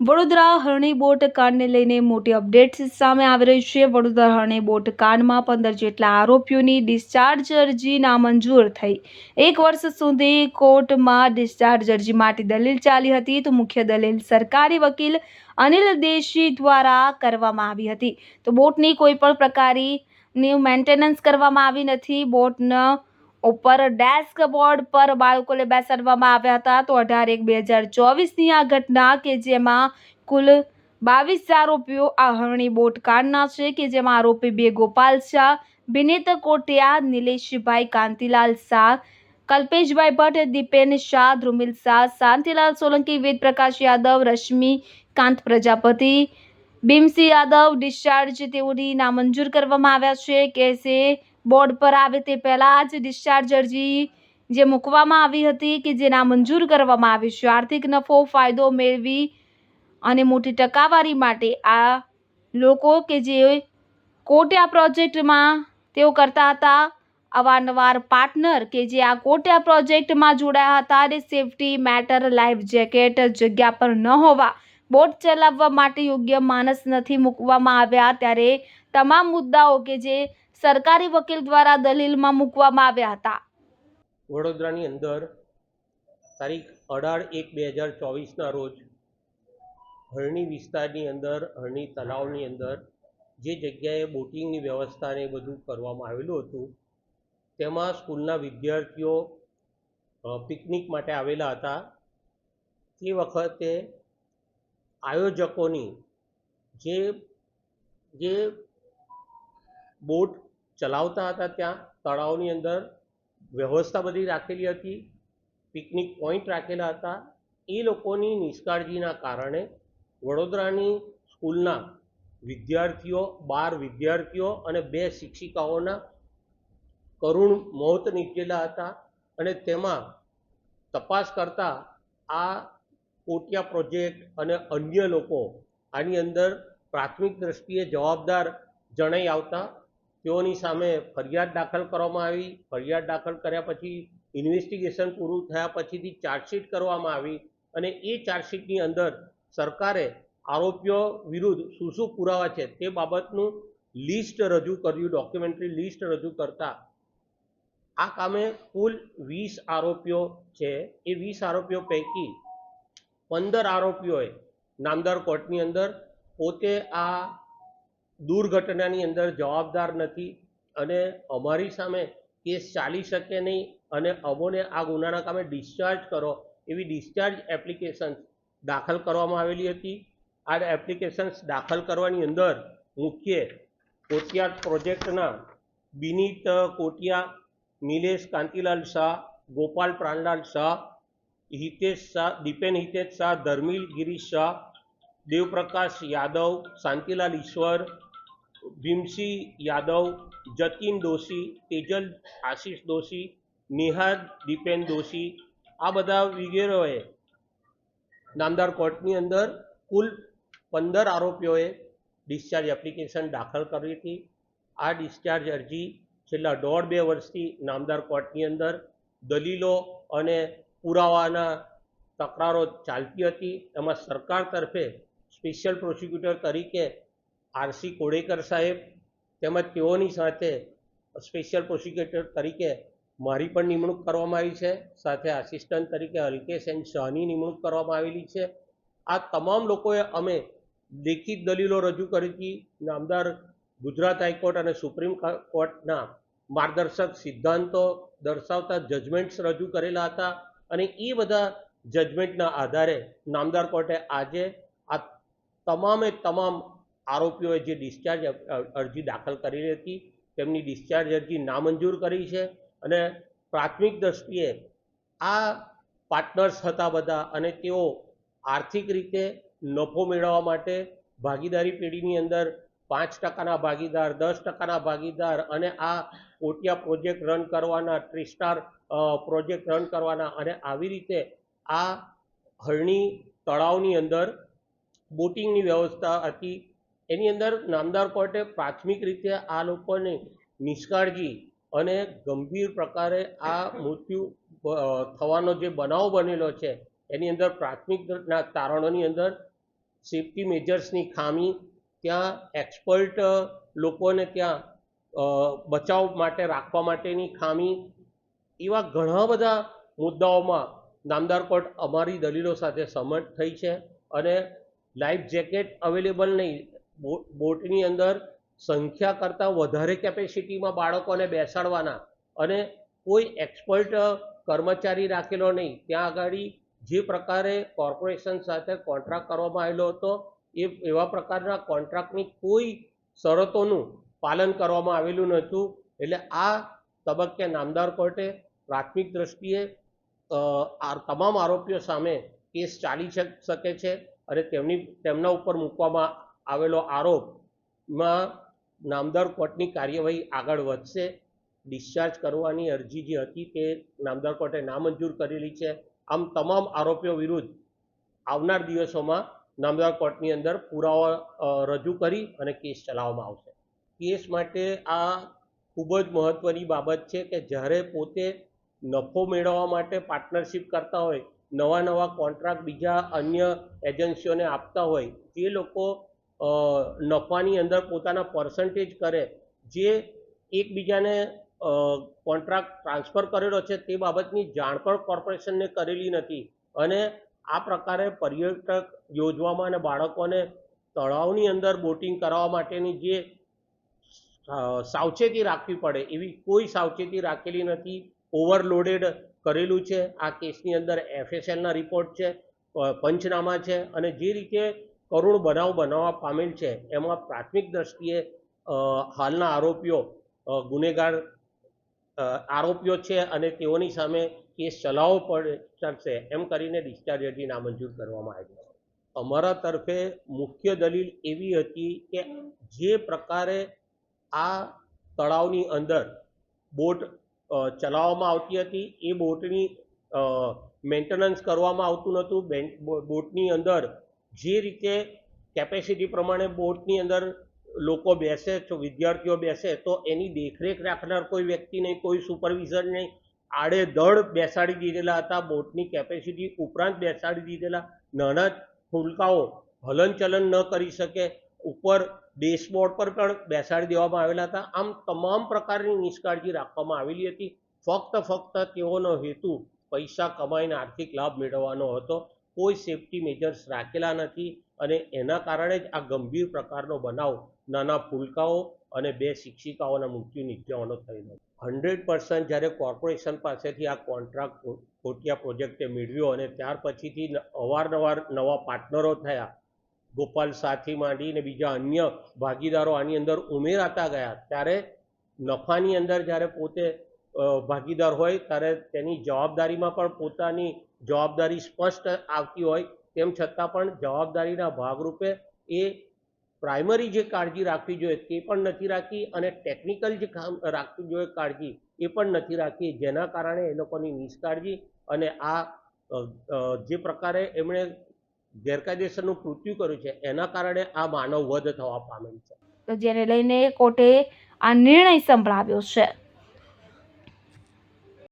વડોદરા હરણી boat કાંડને લઈને મોટી updates સામે આવી રહી છે. વડોદરા હરણી બોટ કાંડમાં પંદર જેટલા આરોપીઓની ડિસ્ચાર્જ અરજી નામંજૂર થઈ. એક વર્ષ સુધી કોર્ટમાં ડિસ્ચાર્જ અરજી માટે દલીલ ચાલી હતી તો મુખ્ય દલીલ સરકારી વકીલ અનિલ દેશી દ્વારા કરવામાં આવી હતી. તો બોટની કોઈ પણ પ્રકારની મેન્ટેનન્સ કરવામાં આવી નથી. બોટના ઉપર ડેસ્ક બોર્ડ પર બાળકોને બેસાડવામાં આવ્યા હતા. તો અઢાર એક બે હજાર ચોવીસની આ ઘટના કે જેમાં કુલ બાવીસ આરોપીઓ આ હરણી બોટ કાંડના છે કે જેમાં આરોપી બે ગોપાલ શાહ, વિનીત કોટિયા, નિલેશભાઈ કાંતિલાલ શાહ, કલ્પેશભાઈ ભટ્ટ, દીપેન શાહ, ધ્રુમિલ શાહ, શાંતિલાલ સોલંકી વેદ પ્રકાશ યાદવ, રશ્મિ કાંત પ્રજાપતિ, ભીમસિંહ યાદવ, ડિસ્ચાર્જ તેઓની નામંજૂર કરવામાં આવ્યા છે. કે બોર્ડ પર આવે તે પહેલાં જ ડિસ્ચાર્જ અરજી જે મૂકવામાં આવી હતી કે જે નામંજૂર કરવામાં આવી છે. આર્થિક નફો, ફાયદો મેળવી અને મોટી ટકાવારી માટે આ લોકો કે જે કોટ્યા પ્રોજેક્ટમાં તેઓ કરતા હતા, અવારનવાર પાર્ટનર કે જે આ કોટ્યા પ્રોજેક્ટમાં જોડાયા હતા અને સેફટી મેટર, લાઈફ જેકેટ જગ્યા પર ન હોવા, બોટ ચલાવવા માટે યોગ્ય માણસ નથી મૂકવામાં આવ્યા. ત્યારે તમામ મુદ્દાઓ કે જે સરકારી વકીલ દ્વારા દલીલમાં મૂકવામાં આવ્યા હતા. વડોદરાની અંદર તારીખ અઢાર એક બે હજાર ચોવીસના રોજ હરણી વિસ્તારની અંદર, હરણી તલાવની અંદર જે જગ્યાએ બોટિંગની વ્યવસ્થાને બધું કરવામાં આવેલું હતું, તેમાં સ્કૂલના વિદ્યાર્થીઓ પિકનિક માટે આવેલા હતા. તે વખતે આયોજકોની જે જે બોટ ચલાવતા હતા ત્યાં. તળાવની અંદર વ્યવસ્થા બધી રાખેલી હતી. પિકનિક પોઈન્ટ રાખેલા હતા. એ લોકોની નિષ્કાળજીના કારણે વડોદરાની સ્કૂલના વિદ્યાર્થીઓ, બાર વિદ્યાર્થીઓ અને બે શિક્ષિકાઓના કરુણ મોત નીપજેલા હતા અને તેમાં તપાસ કરતા આ કોટિયા પ્રોજેક્ટ અને અન્ય લોકો આની અંદર પ્રાથમિક દ્રષ્ટિએ જવાબદાર જણાઈ આવતા તેઓની સામે ફરિયાદ દાખલ કરવામાં આવી. ફરિયાદ દાખલ કર્યા પછી ઇન્વેસ્ટિગેશન પૂરું થયા પછીથી ચાર્જશીટ કરવામાં આવી અને એ ચાર્જશીટની અંદર સરકારે આરોપીઓ વિરુદ્ધ શું શું પુરાવા છે તે બાબતનું લિસ્ટ રજૂ કર્યું ડોક્યુમેન્ટરી લિસ્ટ રજૂ કરતા. આ કામે કુલ વીસ આરોપીઓ છે. એ વીસ આરોપીઓ પૈકી પંદર આરોપીઓએ નામદાર કોર્ટની અંદર પોતે આ દુર્ઘટનાની અંદર જવાબદાર નથી અને અમારી સામે કેસ ચાલી શકે નહીં અને અમોને આ ગુનાના કામે ડિસ્ચાર્જ કરો એવી ડિસ્ચાર્જ એપ્લિકેશન દાખલ કરવામાં આવેલી હતી. આ એપ્લિકેશન્સ દાખલ કરવાની અંદર મુખ્ય કોટિયા પ્રોજેક્ટના બિનીત કોટિયા, નિલેશ કાંતિલાલ શાહ, ગોપાલ પ્રાણલાલ શાહ, હિતેશ શાહ, દીપેન હિતેશ શાહ, ધર્મિલ ગિરીશ શાહ, દેવપ્રકાશ યાદવ, શાંતિલાલ ઈશ્વર ભીમસિંહ યાદવ, જતીન દોશી, તેજલ, આશીષ દોશી, નિહાદ, દીપેન દોશી, આ બધા વગેરેઓએ નામદાર કોર્ટની અંદર કુલ પંદર આરોપીઓએ ડિસ્ચાર્જ એપ્લિકેશન દાખલ કરી હતી. આ ડિસ્ચાર્જ અરજી છેલ્લા દોઢ બે વર્ષથી નામદાર કોર્ટની અંદર દલીલો અને પુરાવાના તકરારો ચાલતી હતી. એમાં સરકાર તરફે સ્પેશિયલ પ્રોસિક્યુટર તરીકે આરસી કોડેકર સાહેબ તેમજ તેઓની સાથે સ્પેશિયલ પ્રોસિક્યુટર તરીકે મારી પણ નિમણૂક કરવામાં આવી છે. સાથે આસિસ્ટન્ટ તરીકે અલ્કેશ એન શાહની નિમણૂક કરવામાં આવેલી છે. આ તમામ લોકોએ અમે લેખિત દલીલો રજૂ કરી હતી. નામદાર ગુજરાત હાઈકોર્ટ અને સુપ્રીમ કોર્ટના માર્ગદર્શક સિદ્ધાંતો દર્શાવતા જજમેન્ટ્સ રજૂ કરેલા હતા અને એ બધા જજમેન્ટના આધારે નામદાર કોર્ટે આજે આ તમામે તમામ આરોપીઓએ જે ડિસ્ચાર્જ અરજી દાખલ કરી હતી, તેમની ડિસ્ચાર્જ અરજી નામંજૂર કરી છે અને પ્રાથમિક દ્રષ્ટિએ આ પાર્ટનર્સ હતા બધા અને તેઓ આર્થિક રીતે નફો મેળવવા માટે ભાગીદારી પેઢીની અંદર પાંચ ટકાના ભાગીદાર, દસ ટકાના ભાગીદાર અને આ કોટિયા પ્રોજેક્ટ રન કરવાના, ટ્રીસ્ટાર પ્રોજેક્ટ રન કરવાના અને આવી રીતે આ હરણી તળાવની અંદર બોટિંગની વ્યવસ્થા હતી એની અંદર નામદાર કોર્ટે પ્રાથમિક રીતે આ લોકોને નિષ્કાળજી અને ગંભીર પ્રકારે આ મૃત્યુ થવાનો જે બનાવ બનેલો છે, એની અંદર પ્રાથમિક તારણોની અંદર સેફ્ટી મેજર્સની ખામી, ત્યાં એક્સપર્ટ લોકોને ત્યાં બચાવ માટે રાખવા માટેની ખામી, એવા ઘણા બધા મુદ્દાઓમાં નામદાર કોર્ટ અમારી દલીલો સાથે સંમત થઈ છે અને લાઈફ જેકેટ અવેલેબલ નહીં બોટની અંદર સંખ્યા કરતાં વધારે કેપેસિટીમાં બાળકોને બેસાડવાના અને કોઈ એક્સપર્ટ કર્મચારી રાખેલો નહીં. ત્યાં આગળ જે પ્રકારે કોર્પોરેશન સાથે કોન્ટ્રાક્ટ કરવામાં આવેલો હતો, એ, એવા પ્રકારના કોન્ટ્રાક્ટની કોઈ શરતોનું પાલન કરવામાં આવેલું નહોતું. એટલે આ તબક્કે નામદાર કોર્ટે પ્રાથમિક દ્રષ્ટિએ તમામ આરોપીઓ સામે કેસ ચાલી શકે છે અને તેમની, તેમના ઉપર મૂકવામાં આવેલો આરોપમાં નામદાર કોર્ટની કાર્યવાહી આગળ વધશે. ડિસ્ચાર્જ કરવાની અરજી જે હતી તે નામદાર કોર્ટે નામંજૂર કરેલી છે. આમ તમામ આરોપીઓ વિરુદ્ધ આવનાર દિવસોમાં નામદાર કોર્ટની અંદર પુરાવા રજૂ કરી અને કેસ ચલાવવામાં આવશે. કેસ માટે આ ખૂબ જ મહત્ત્વની બાબત છે કે જ્યારે પોતે નફો મેળવવા માટે પાર્ટનરશિપ કરતા હોય, નવા નવા કોન્ટ્રાક્ટ બીજા અન્ય એજન્સીઓને આપતા હોય, જે લોકો નફાની અંદર પોતાના પર્સન્ટેજ કરે, જે એકબીજાને કોન્ટ્રાક્ટ ટ્રાન્સફર કરેલો છે તે બાબતની જાણ પણ કોર્પોરેશનને કરેલી નથી. અને આ પ્રકારે પર્યટક યોજવામાં અને બાળકોને તળાવની અંદર બોટિંગ કરાવવા માટેની જે સાવચેતી રાખવી પડે એવી કોઈ સાવચેતી રાખેલી નથી. ઓવરલોડેડ કરેલું છે. આ કેસની અંદર એફએસએલના રિપોર્ટ છે પંચનામા છે અને જે રીતે કરુણ બનાવ બનાવવા પામેલ છે. એમાં પ્રાથમિક દ્રષ્ટિએ હાલના આરોપીઓ ગુનેગાર આરોપીઓ છે અને તેઓની સામે કેસ ચલાવવો ચાલશે એમ કરીને ડિસ્ચાર્જ અરજી નામંજૂર કરવામાં આવી અમારા તરફે મુખ્ય દલીલ એવી હતી કે જે પ્રકારે આ તળાવની અંદર બોટ ચલાવવામાં આવતી હતી, એ બોટની મેન્ટેનન્સ કરવામાં આવતું નહોતું. બોટની અંદર જે રીતે કેપેસિટી પ્રમાણે બોટની અંદર લોકો બેસે, તો વિદ્યાર્થીઓ બેસે, તો એની દેખરેખ રાખનાર કોઈ વ્યક્તિ નહીં, કોઈ સુપરવિઝર નહીં. આડેધડ બેસાડી દીધેલા હતા બોટની કેપેસિટી ઉપરાંત બેસાડી દીધેલા. નાના ફૂલકાઓ હલનચલન ન કરી શકે. ઉપર ડેશબોર્ડ પર પણ બેસાડી દેવામાં આવેલા હતા. આમ તમામ પ્રકારની નિષ્કાળજી રાખવામાં આવેલી હતી. ફક્ત ફક્ત તેઓનો હેતુ પૈસા કમાઈને આર્થિક લાભ મેળવવાનો હતો. કોઈ સેફટી મેજર્સ રાખેલા નથી અને એના કારણે જ આ ગંભીર પ્રકારનો બનાવ, નાના ફૂલકાઓ અને બે શિક્ષિકાઓના મૃત્યુ નિપજવાનો થયેલો હંડ્રેડ પર્સન્ટ જ્યારે કોર્પોરેશન પાસેથી આ કોન્ટ્રાક્ટ ખોટિયા પ્રોજેક્ટે મેળવ્યો અને ત્યાર પછીથી અવારનવાર નવા પાર્ટનરો થયા. ગોપાલ સાથી માંડીને બીજા અન્ય ભાગીદારો આની અંદર ઉમેરાતા ગયા. ત્યારે નફાની અંદર જ્યારે પોતે ભાગીદાર હોય ત્યારે તેની જવાબદારીમાં પણ પોતાની જવાબદારી સ્પષ્ટ આવતી હોય, તેમ છતાં પણ જવાબદારીના ભાગરૂપે એ પ્રાઇમરી જે કાળજી રાખવી જોઈએ તે પણ નથી રાખી અને ટેકનિકલ જે રાખવી જોઈએ કાળજી એ પણ નથી રાખી. જેના કારણે એ લોકોની નિષ્કાળજી અને આ જે પ્રકારે એમણે ગેરકાયદેસરનું કૃત્યુ કર્યું છે, એના કારણે આ માનવ વધ થવા પામેલ છે. તો જેને લઈને કોર્ટે આ નિર્ણય સંભળાવ્યો છે.